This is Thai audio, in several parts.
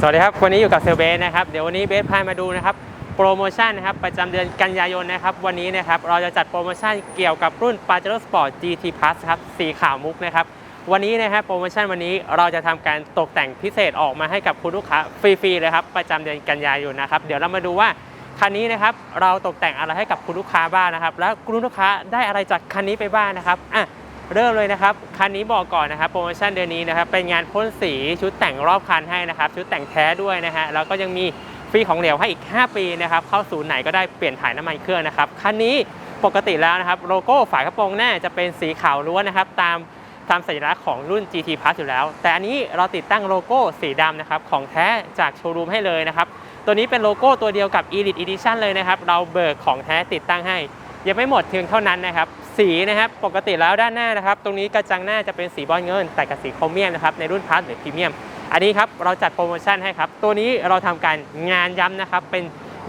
สวัสดีครับ วันนี้อยู่กับเซลเบสนะครับ เดี๋ยววันนี้เบสพามาดูนะครับ โปรโมชั่นนะครับประจำเดือนกันยายนนะครับ วันนี้นะครับเราจะจัดโปรโมชั่นเกี่ยวกับรุ่น p a j e r o Sport GT Plus ครับสีขาวมุกนะครับ วันนี้นะครับโปรโมชั่นวันนี้เราจะทำการตกแต่งพิเศษออกมาให้กับคุณลูกค้าฟรีๆเลยครับประจำเดือนกันยายนนะครับ เดี๋ยวเรามาดูว่าคันนี้นะครับเราตกแต่งอะไรให้กับคุณลูกค้าบ้างนะครับ แล้วคุณลูกค้าได้อะไรจากคันนี้ไปบ้างนะครับอะ เริ่มเลยนะครับ คันนี้บอกก่อนนะครับ โปรโมชั่นเดือนนี้นะครับ เป็นงานพ่นสีชุดแต่งรอบคันให้นะครับ ชุดแต่งแท้ด้วยนะฮะ แล้วก็ยังมีฟรีของเหลวให้อีก 5 ปีนะครับ เข้าศูนย์ไหนก็ได้เปลี่ยนถ่ายน้ำมันเครื่องนะครับ คันนี้ปกติแล้วนะครับ โลโก้ฝากระโปรงหน้าจะเป็นสีขาวล้วนนะครับ ตามตามสัญลักษณ์ของรุ่น GT Plus อยู่แล้ว แต่อันนี้เราติดตั้งโลโก้สีดำนะครับ ของแท้จากโชว์รูมให้เลยนะครับ ตัวนี้เป็นโลโก้ตัวเดียวกับ Elite Edition เลยนะครับ เราเบิกของแท้ติดตั้งให้ ยังไม่หมดเพียงเท่านั้นนะครับ สีนะครับปกติแล้วด้านหน้านะครับ ตรงนี้กระจังหน้าจะเป็นสีบอลเงิน แต่กับสีโครเมียมนะครับในรุ่นพาร์ทหรือพรีเมียม อันนี้ครับเราจัดโปรโมชั่นให้ครับ ตัวนี้เราทำการงานย้ำนะครับ เป็น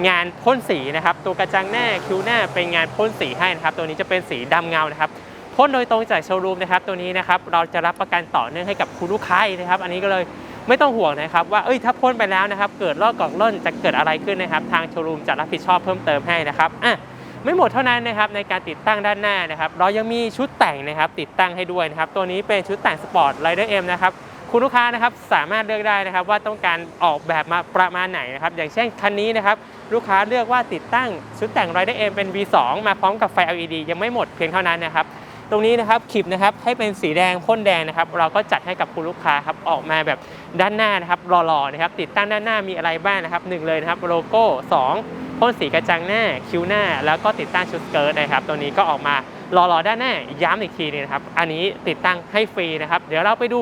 งานพ่นสีนะครับ ตัวกระจังหน้าคิ้วหน้าเป็นงานพ่นสีให้นะครับ ตัวนี้จะเป็นสีดำเงานะครับพ่นโดยตรงจากโชว์รูมนะครับ ตัวนี้นะครับเราจะรับประกันต่อเนื่องให้กับคุณลูกค้าอีกนะครับ อันนี้ก็เลยไม่ต้องห่วงนะครับว่าเอ้ยถ้าพ่นไปแล้วนะครับ เกิดลอกกล่องล่นจะเกิดอะไรขึ้นนะครับ ทางโชว์รูมจะรับผิดชอบเพิ่มเติมให้นะครับอะ ไม่หมดเท่านั้นนะครับในการติดตั้งด้านหน้านะครับ เรายังมีชุดแต่งนะครับติดตั้งให้ด้วยนะครับ ตัวนี้เป็นชุดแต่งสปอร์ตไรเดอร์เอ็มนะครับคุณลูกค้านะครับสามารถเลือกได้นะครับว่าต้องการออกแบบมาประมาณไหนนะครับอย่างเช่นคันนี้นะครับลูกค้าเลือกว่าติดตั้งชุดแต่งไรเดอร์เอ็มเป็น V2 มาพร้อมกับไฟ LED ยังไม่หมดเพียงเท่านั้นนะครับตรงนี้นะครับคลิปนะครับให้เป็นสีแดงพ่นแดงนะครับ เราก็จัดให้กับคุณลูกค้าครับออกมาแบบด้านหน้านะครับหล่อๆนะครับติดตั้งด้านหน้ามีอะไรบ้างนะครับหนึ่งเลยนะครับโลโก้สอง พ่นสีกระจังหน้าคิ้วหน้า แล้วก็ติดตั้งชุดเกิร์ตนะครับ ตัวนี้ก็ออกมารอๆด้านหน้าย้ำอีกทีนึงนะครับ อันนี้ติดตั้งให้ฟรีนะครับ เดี๋ยวเราไปดู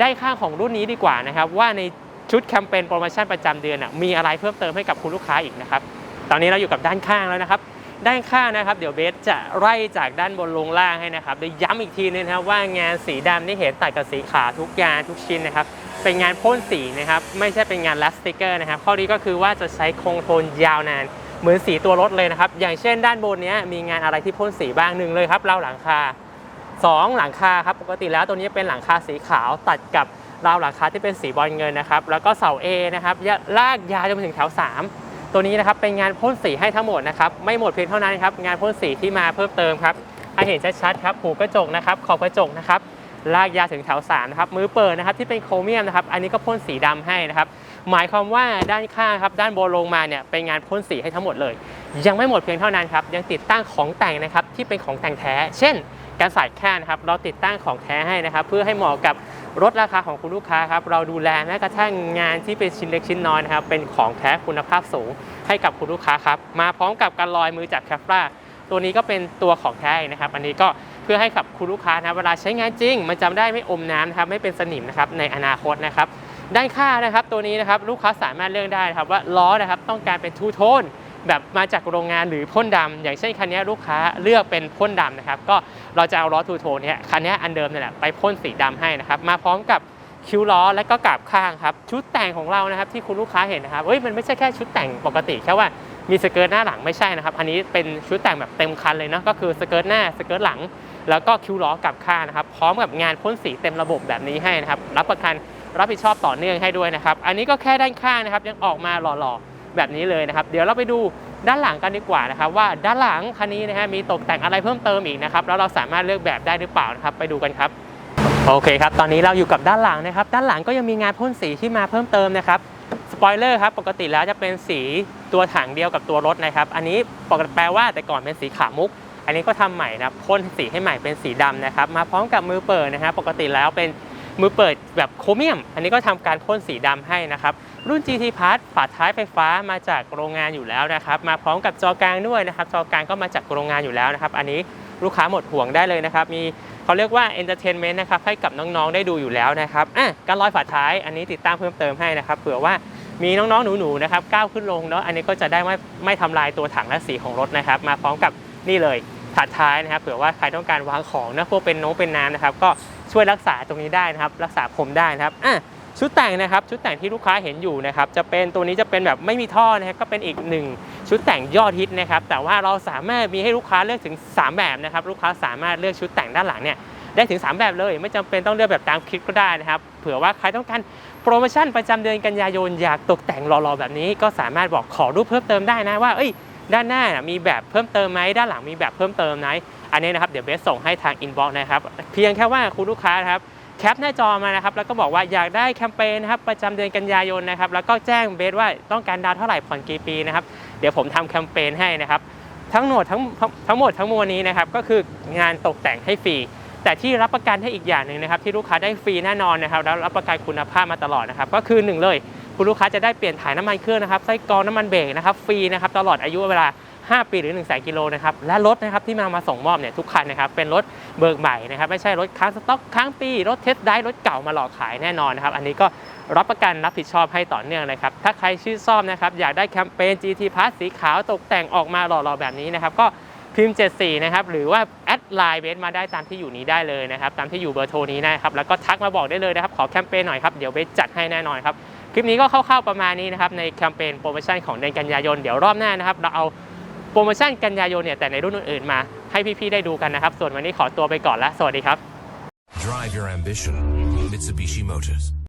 ได้ข้างของรุ่นนี้ดีกว่านะครับ ว่าในชุดแคมเปญโปรโมชั่นประจำเดือนมีอะไรเพิ่มเติมให้กับคุณลูกค้าอีกนะครับ ตอนนี้เราอยู่กับด้านข้างแล้วนะครับ ด้านข้างนะครับ เดี๋ยวเบสจะไล่จากด้านบนลงล่างให้นะครับโดยย้ำอีกทีนึงนะครับว่างานสีดำที่เห็นตัดกับสีขาวทุกงานทุกชิ้นนะครับ เป็นงานพ่นสีนะครับ ไม่ใช่เป็นงานลัสติกเกอร์นะครับ ข้อดีก็คือว่าจะใช้คงโทนยาวนาน เหมือนสีตัวรถเลยนะครับ อย่างเช่นด้านบนนี้มีงานอะไรที่พ่นสีบ้างหนึ่งเลยครับราวหลังคา 2 หลังคาครับปกติแล้วตัวนี้เป็นหลังคาสีขาวตัดกับราวหลังคาที่เป็นสีบอลเงินนะครับ แล้วก็เสา A นะครับยะลากยาวจนถึงแถว 3 ตัวนี้นะครับเป็นงานพ่นสีให้ทั้งหมดนะครับ ไม่หมดเพียงเท่านั้นครับ งานพ่นสีที่มาเพิ่มเติมครับให้เห็นชัดๆครับหูกระจกนะครับ ขอบกระจกนะครับ ลากยาวถึงแถว3นะครับมือเปิดนะครับที่เป็นโครเมียมนะครับอันนี้ก็พ่นสีดำให้นะครับหมายความว่าด้านข้างครับด้านบนลงมาเนี่ยเป็นงานพ่นสีให้ทั้งหมดเลย ยังไม่หมดเพียงเท่านั้นครับยังติดตั้งของแต่งนะครับที่เป็นของแต่งแท้ เช่นการสายแค่นะครับเราติดตั้งของแท้ให้นะครับ เพื่อให้เหมาะกับลดราคาของคุณลูกค้าครับเราดูแลแม้กระทั่งงานที่เป็นชิ้นเล็กชิ้นน้อยนะครับเป็นของแท้คุณภาพสูงให้กับคุณลูกค้าครับมาพร้อมกับการลอยมือจากแคฟราตัวนี้ก็เป็นตัวของแท้นะครับ อันนี้ก็ พื่อให้กับคุณลูกค้านะเวลาใช้งานจริง มันจำได้ไม่อมน้ำนะครับไม่เป็นสนิมนะครับในอนาคตนะครับด้านข้างนะครับตัวนี้นะครับลูกค้าสามารถเลือกได้นะครับว่าล้อนะครับต้องการเป็นทูโทนแบบมาจากโรงงานหรือพ่นดำอย่างเช่นคันนี้ลูกค้าเลือกเป็นพ่นดำนะครับก็เราจะเอาล้อทูโทนเนี่ยคันนี้อันเดิมเนี่ยแหละไปพ่นสีดำให้นะครับมาพร้อมกับคิ้วล้อและก็กาบข้างครับชุดแต่งของเรานะครับที่คุณลูกค้าเห็นนะครับเอ้ยมันไม่ใช่แค่ชุดแต่งปกติแค่ว่ามีสเกิร์ตหน้าหลังไม่ใช่นะครับอันนี้เป็นชุดแต่งแบบเต็มคันเลยเนาะก็คือสเกิร์ตหน้าสเกิร์ตหลัง แล้วก็คิ้วล้อกับข้างนะครับ พร้อมกับงานพ่นสีเต็มระบบแบบนี้ให้นะครับ รับประกันรับผิดชอบต่อเนื่องให้ด้วยนะครับ อันนี้ก็แค่ด้านข้างนะครับ ยังออกมาหล่อๆแบบนี้เลยนะครับ เดี๋ยวเราไปดูด้านหลังกันดีกว่านะครับ ว่าด้านหลังคันนี้นะฮะมีตกแต่งอะไรเพิ่มเติมอีกนะครับ แล้วเราสามารถเลือกแบบได้หรือเปล่านะครับ ไปดูกันครับ โอเคครับ ตอนนี้เราอยู่กับด้านหลังนะครับ ด้านหลังก็ยังมีงานพ่นสีที่มาเพิ่มเติมนะครับสปอยเลอร์ครับปกติแล้วจะเป็นสีตัวถังเดียวกับตัวรถนะครับ อันนี้ปกติแปลว่าแต่ก่อนเป็นสีขาวมุก อันนี้ก็ทำใหม่นะครับพ่นสีให้ใหม่เป็นสีดำนะครับ มาพร้อมกับมือเปิดนะครับปกติแล้วเป็นมือเปิดแบบโครเมียม อันนี้ก็ทำการพ่นสีดำให้นะครับ รุ่น GT Plus ฝาท้ายไฟฟ้ามาจากโรงงานอยู่แล้วนะครับ มาพร้อมกับจอกลางด้วยนะครับ จอกลางก็มาจากโรงงานอยู่แล้วนะครับ อันนี้ลูกค้าหมดห่วงได้เลยนะครับ มีเขาเรียกว่า entertainment นะครับ ให้กับน้องๆ ได้ดูอยู่แล้วนะครับอะการลอยฝาท้าย อันนี้ติดตั้งเพิ่มเติมให้นะครับ เผื่อว่ามีน้องๆ หนูๆ นะครับ ก้าวขึ้นลงเนาะ อันนี้ก็จะได้ไม่ไม่ทำลายตัวถังและสีของรถนะครับ มาพร้อมกับนี่เลย ถาดท้ายนะครับเผื่อว่าใครต้องการวางของนะพวกเป็นน้เป็นน้ำนะครับ ก็ช่วยรักษาตรงนี้ได้นะครับ รักษาผมได้นะครับอะชุดแต่งนะครับ ชุดแต่งที่ลูกค้าเห็นอยู่นะครับ จะเป็นตัวนี้จะเป็นแบบไม่มีท่อนะครับก็เป็นอีกหนึ่งชุดแต่งยอดฮิตนะครับ แต่ว่าเราสามารถมีให้ลูกค้าเลือกถึง 3 แบบนะครับ ลูกค้าสามารถเลือกชุดแต่งด้านหลังเนี่ยได้ถึง 3 แบบเลย ไม่จำเป็นต้องเลือกแบบตามคลิปก็ได้นะครับ เผื่อว่าใครต้องการโปรโมชั่นประจำเดือนกันยายนอยากตกแต่งหล่อๆแบบนี้ ก็สามารถบอกขอรูปเพิ่มเติมได้นะว่าเอ้ย ด้านหน้านะมีแบบเพิ่มเติมไหมด้านหลังมีแบบเพิ่มเติมไหมอันนี้นะครับเดี๋ยวเบสส่งให้ทางอินบ็อกซ์นะครับ เพียงแค่ว่าคุณลูกค้านะครับแคปหน้าจอมานะครับแล้วก็บอกว่าอยากได้แคมเปญนะครับประจำเดือนกันยายนนะครับแล้วก็แจ้งเบสว่าต้องการดาวเท่าไหร่ผ่อนกี่ปีนะครับเดี๋ยวผมทำแคมเปญให้นะครับทั้งหมดทั้งทั้งหมดทั้งมวลนี้นะครับก็คืองานตกแต่งให้ฟรีแต่ที่รับประกันให้อีกอย่างหนึ่งนะครับที่ลูกค้าได้ฟรีแน่นอนนะครับแล้วรับประกันคุณภาพมาตลอดนะครับก็คือหนึ่งเลย คุณลูกค้าจะได้เปลี่ยนถ่ายน้ำมันเครื่องนะครับไส้กรองน้ำมันเบรกนะครับฟรีนะครับตลอดอายุเวลา 5 ปีหรือ1 0 0 0 0กิโลนะครับและรถนะครับที่มามาส่งมอบเนี่ยทุกคันนะครับเป็นรถเบิกใหม่นะครับไม่ใช่รถค้างสต็อกค้างปี รถเทสได้รถเก่ามาหลอกขายแน่นอนนะครับอันนี้ก็รับประกันรับผิดชอบให้ต่อเนื่องเลยครับถ้าใครชื่นชอบนะครับอยากได้แคมเปญ GT Plus สีขาวตกแต่งออกมาหล่อๆแบบนี้นะครับก็พิมพ์ 74 นะครับ หรือว่าแอดไลน์เบสมาได้ตามที่อยู่นี้ได้เลยนะครับ ตามที่อยู่เบอร์โทรนี้นะครับ แล้วก็ทักมาบอกได้เลยนะครับ ขอแคมเปญหน่อยครับ เดี๋ยวเบสจัดให้แน่นอนครับ ลิปนี้ก็คร่าวๆประมาณนี้นะครับในแคมเปญโปรโมชั่นของเดือนกันยายน เดี๋ยวรอบหน้านะครับเราเอาโปรโมชั่นกันยายนเนี่ยแต่ในรุ่นอื่นๆมาให้พี่ๆได้ดูกันนะครับ ส่วนวันนี้ขอตัวไปก่อนแล้วสวัสดีครับ Drive your ambition. Mitsubishi Motors.